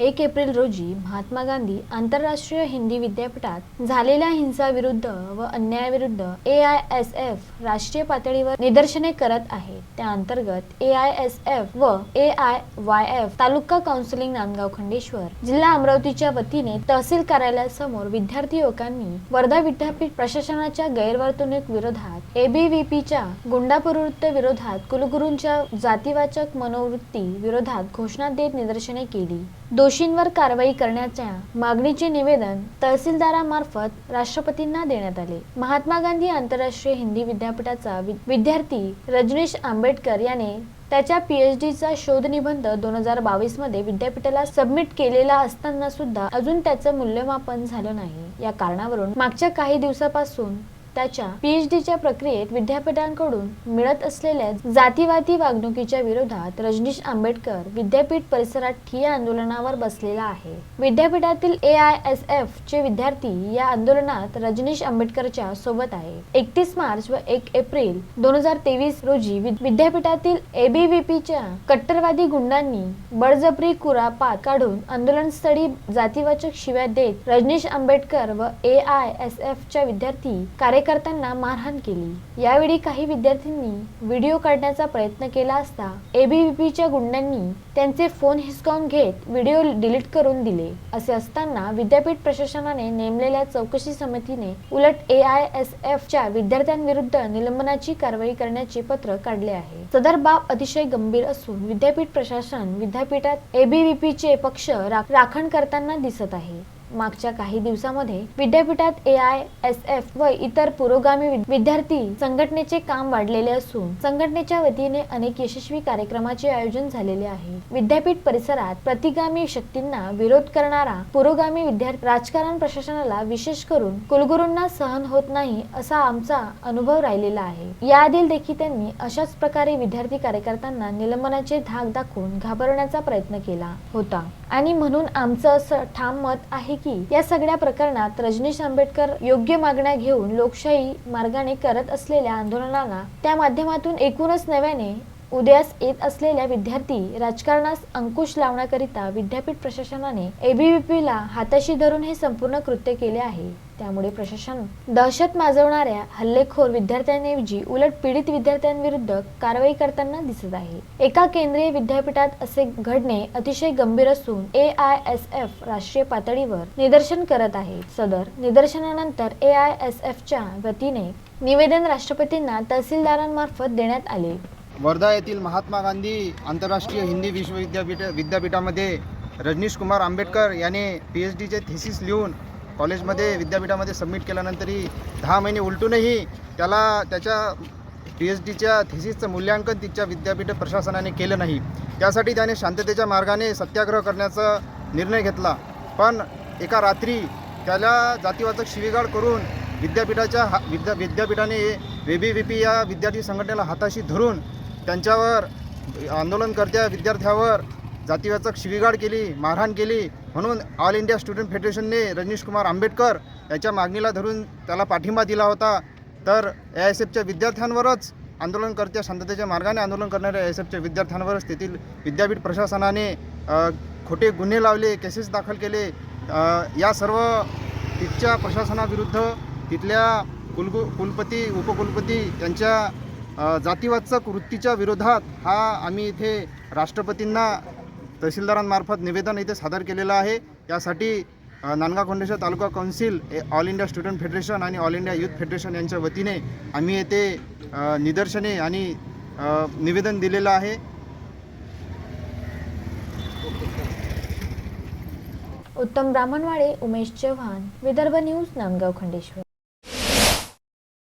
एक एप्रिल रोजी महात्मा गांधी आंतरराष्ट्रीय हिंदी विद्यापीठात झालेल्या हिंसाविरुद्ध व अन्यायाविरुद्ध ए आय एस एफ राष्ट्रीय पातळीवर निदर्शने करत आहे. त्या अंतर्गत ए आय एस एफ व A I Y F taluka counselling Nandgaon Khandeshwar जिल्हा अमरावतीच्या वतीने तहसील कार्यालयासमोर विद्यार्थी युवकांनी वर्धा विद्यापीठ प्रशासनाच्या गैरवर्तणूक विरोधात एबीव्हीपीच्या गुंडाप्रवृत्ती विरोधात कुलगुरूंच्या जातीवाचक मनोवृत्ती विरोधात घोषणा देत निदर्शने केली. दोषींवर कारवाई करण्याच्या मागणीचे निवेदन तहसीलदारामार्फत राष्ट्रपतींना देण्यात आले. महात्मा गांधी आंतरराष्ट्रीय हिंदी विद्यापीठाचा वि- विद्यार्थी रजनीश आंबेडकर याने त्याच्या पीएच डीचा शोध निबंध दोन हजार बावीसमध्ये विद्यापीठाला सबमिट केलेला असताना सुद्धा अजून त्याचं मूल्यमापन झालं नाही. या कारणावरून मागच्या काही दिवसापासून त्याच्या पीएच डीच्या प्रक्रियेत विद्यापीठांकडून मिळत असलेल्या जातीवादी वागणुकीच्या विरोधात रजनीश आंबेडकर विद्यापीठ परिसरात ठिय्या आंदोलनावर बसलेला आहे. विद्यापीठातील ए आय एस एफ चे विद्यार्थी या आंदोलनात रजनीश आंबेडकरच्या सोबत आहे एकतीस मार्च व एक एप्रिल दोन हजार तेवीस रोजी विद्यापीठातील एबीव्हीपीच्या कट्टरवादी गुंडांनी बळजबरी कुरापात काढून आंदोलनस्थळी जातीवाचक शिव्या देत रजनीश आंबेडकर व ए आय एस एफ च्या विद्यार्थी कार्यकर्त्यांना मारहाण केली. यावेळी काही विद्यार्थ्यांनी व्हिडिओ काढण्याचा प्रयत्न केला असता एबीव्हीपीच्या गुंडांनी त्यांचे फोन हिसकावून घेत व्हिडिओ डिलीट करून दिले. असे असताना विद्यापीठ प्रशासनाने नेमलेल्या चौकशी समितीने उलट ए आय एस एफ च्या विद्यार्थ्यांविरुद्ध निलंबनाची कारवाई करण्याचे पत्र काढले आहे. सदर बाब अतिशय गंभीर असून विद्यापीठ प्रशासन विद्यापीठात एबीव्हीपीचे पक्ष राखण करताना दिसत आहे. मागच्या काही दिवसामध्ये विद्यापीठात ए आय एस एफ व इतर पुरोगामी विद्यार्थी संघटनेचे काम वाढलेले असून संघटनेच्या वतीने अनेक यशस्वी कार्यक्रमाचे आयोजन झालेले आहे. विद्यापीठ परिसरात प्रतिगामी शक्तींना विरोध करणारा पुरोगामी विद्यार्थी राजकारण प्रशासनाला विशेष करून कुलगुरूंना सहन होत नाही असा आमचा अनुभव राहिलेला आहे. याआधी देखील त्यांनी अशाच प्रकारे विद्यार्थी कार्यकर्त्यांना निलंबनाचे धाक दाखवून घाबरण्याचा प्रयत्न केला होता. आणि म्हणून आमचं असं ठाम मत आहे की या सगळ्या प्रकरणात रजनीश आंबेडकर योग्य मागण्या घेऊन लोकशाही मार्गाने करत असलेल्या आंदोलनाला त्या माध्यमातून एकूणच नव्याने उद्यास येत असलेल्या विद्यार्थी राजकारणास अंकुश लावण्याकरिता विद्यापीठ प्रशासनाने एबीव्हीपीला हाताशी धरून हे संपूर्ण कृत्य केले आहे. त्यामुळे प्रशासन दहशत माजवणाऱ्या हल्लेखोर विद्यार्थ्यांऐवजी उलट पीडित विद्यार्थ्यांविरुद्ध कारवाई करताना दिसत आहे. एका केंद्रीय विद्यापीठात असे घडणे अतिशय गंभीर असून ए आय एस एफ राष्ट्रीय पातळीवर निदर्शन करत आहे. सदर निदर्शनानंतर ए आय एस एफच्या वतीने निवेदन राष्ट्रपतींना तहसीलदारांमार्फत देण्यात आले. वर्धा येथील महात्मा गांधी आंतरराष्ट्रीय हिंदी विश्वविद्यापीठ विद्यापीठामध्ये रजनीश कुमार आंबेडकर याने पी एच डीचे थेसिस लिहून कॉलेजमध्ये विद्यापीठामध्ये सबमिट केल्यानंतरही दहा महिने उलटूनही त्याला त्याच्या पी एच डीच्या थेसिसचं मूल्यांकन तिच्या विद्यापीठ प्रशासनाने केलं नाही. त्यासाठी त्याने शांततेच्या मार्गाने सत्याग्रह करण्याचा निर्णय घेतला. पण एका रात्री त्याला जातीवाचक शिवीगाळ करून विद्यापीठाच्या हा विद्या विद्यापीठाने ए बी व्ही पी या विद्यार्थी संघटनेला हाताशी धरून त्यांच्यावर आंदोलनकर्त्या विद्यार्थ्यावर जातीवाचक शिवीगाळ केली मारहाण केली म्हणून ऑल इंडिया स्टुडंट फेडरेशनने रजनीश कुमार आंबेडकर याच्या मागणीला धरून त्याला पाठिंबा दिला होता. तर ए एस एफच्या विद्यार्थ्यांवरच आंदोलनकर्त्या शांततेच्या मार्गाने आंदोलन करणाऱ्या एस एफच्या विद्यार्थ्यांवरच तेथील विद्यापीठ प्रशासनाने खोटे गुन्हे लावले केसेस दाखल केले. या सर्व तिथच्या प्रशासनाविरुद्ध तिथल्या कुलगु कुलपती उपकुलपती यांच्या जातीवाचक वृत्तीच्या विरोधात हा आम्ही इथे राष्ट्रपतींना तहसीलदारांमार्फत निवेदन इथे सादर केलेलं आहे. यासाठी नांदगाव खंडेश्वर तालुका कौन्सिल ए- ऑल इंडिया स्टुडंट फेडरेशन आणि ऑल इंडिया युथ फेडरेशन यांच्या वतीने आम्ही येथे निदर्शने आणि निवेदन दिलेलं आहे. उत्तम ब्राह्मणवाडे उमेश चव्हाण विदर्भ न्यूज नांदगाव खंडेश्वर.